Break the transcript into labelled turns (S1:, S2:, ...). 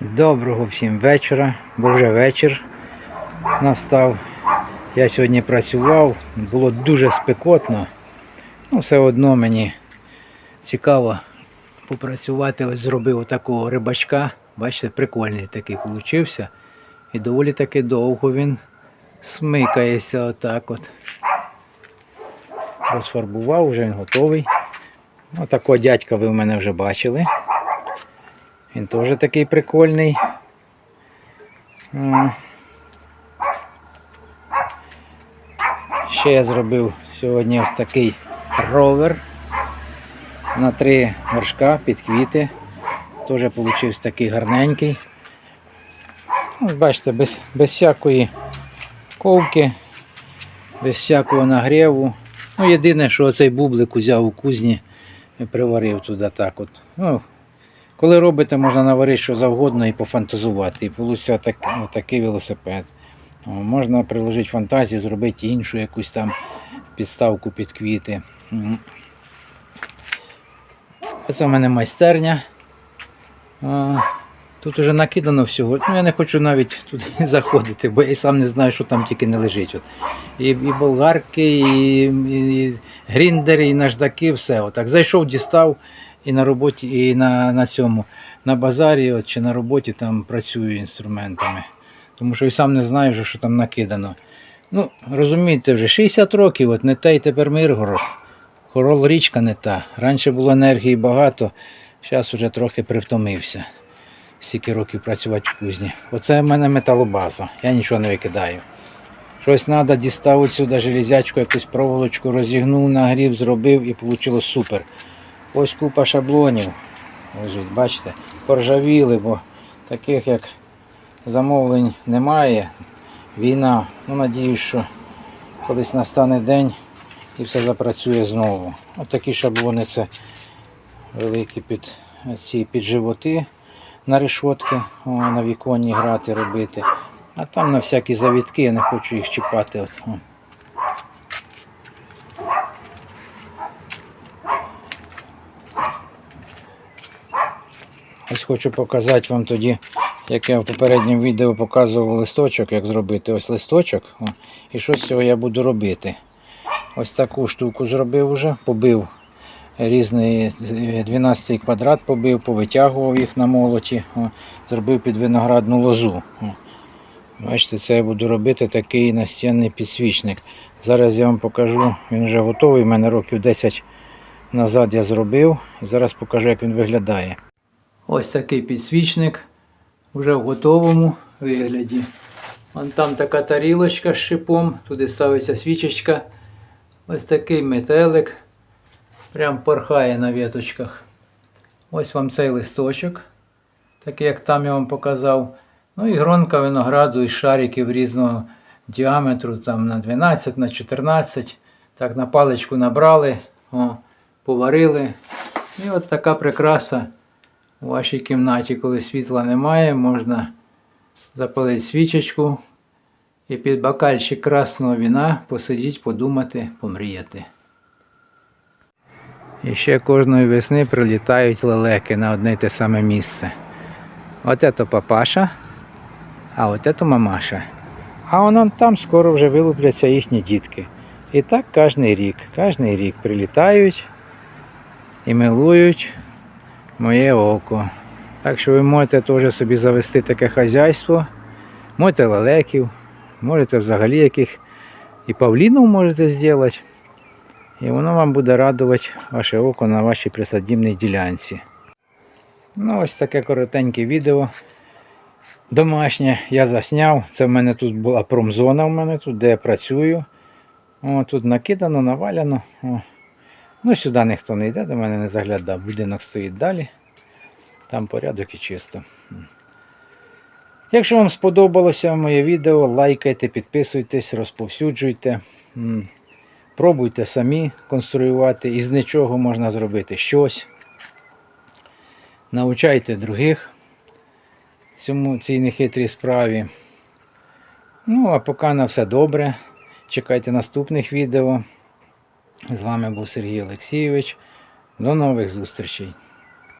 S1: Доброго всім вечора, бо вже вечір настав. Я сьогодні працював, було дуже спекотно. Ну, все одно мені цікаво попрацювати. Ось зробив такого рибачка. Бачите, прикольний такий получився. І доволі таки довго він смикається отак от. Розфарбував, вже він готовий. Отакого дядька ви в мене вже бачили. Він теж такий прикольний. Ще я зробив сьогодні ось такий ровер на три горшка під квіти. Теж вийшов такий гарненький. Ось бачите, без, без всякої ковки, без всякого нагріву. Ну, єдине, що цей бублик узяв у кузні і приварив туди так от. Ну, коли робите, можна наварити що завгодно і пофантазувати. І вийде такий велосипед. Можна приложити фантазію, зробити іншу якусь там підставку під квіти. М. Оце в мене майстерня. Тут вже накидано всього. Ну, я не хочу навіть туди заходити, бо я сам не знаю, що там тільки не лежить. От. І, і болгарки, і, і гріндери, і наждаки, все. Отак. Зайшов, дістав і на роботі, і на, на цьому, на базарі от, чи на роботі там працюю інструментами. Тому що і сам не знаю вже, що там накидано. Ну, розумієте, вже 60 років, от не те й тепер Миргород. Хорол річка не та. Раніше було енергії багато, зараз вже трохи привтомився. Стільки років працювати в кузні. Оце в мене металобаза, я нічого не викидаю. Щось треба дістав сюди железячку, якусь проволочку розігнув, нагрів, зробив і вийшло супер. Ось купа шаблонів. Лежить, бачите, поржавіли, бо таких як замовлень немає. Війна. Ну, надіюсь, що колись настане день і все запрацює знову. Ось такі шаблони це великі під ці під животи на решотки, на віконні грати робити. А там на всякі завітки я не хочу їх чіпати. От, хочу показати вам тоді, як я в попередньому відео показував листочок, як зробити ось листочок. І що з цього я буду робити. Ось таку штуку зробив вже, побив різний е, 12 квадрат, побив, повитягував їх на молоті, зробив під виноградну лозу. Бачите, це я буду робити такий настінний підсвічник. Зараз я вам покажу, він вже готовий. У мене років 10 назад я зробив. Зараз покажу, як він виглядає. Ось такий підсвічник вже в готовому вигляді. Вон там така тарілочка з шипом, туди ставиться свічечка. Ось такий метелик. Прям порхає на віточках. Ось вам цей листочок, такий як там я вам показав. Ну і гронка винограду із шариків різного діаметру, там на 12, на 14. Так на паличку набрали, о, поварили. І от така прикраса у вашій кімнаті, коли світла немає, можна запалити свічечку і під бокальчик красного віна посидіти, подумати, помріяти. І ще кожної весни прилітають лелеки на одне й те саме місце. От це папаша, а от це мамаша. А воно там скоро вже вилупляться їхні дітки. І так кожен рік, кожен рік прилітають і милують моє око. Так що ви можете теж собі завести таке хазяйство, можете лелеків, можете взагалі яких і павлінів можете зробити. І воно вам буде радувати ваше око на вашій присадібній ділянці. Ну, ось таке коротеньке відео. Домашнє я засняв. Це в мене тут була промзона, в мене тут, де я працюю. О, тут накидано, наваляно. О. Ну, сюди ніхто не йде, до мене не заглядав. Будинок стоїть далі. Там порядок і чисто. Якщо вам сподобалося моє відео, лайкайте, підписуйтесь, розповсюджуйте. Пробуйте самі конструювати, із нічого можна зробити щось. Навчайте других цьому цій нехитрій справі. Ну, а поки на все добре. Чекайте наступних відео. З вами був Сергій Олексійович. До нових зустрічей!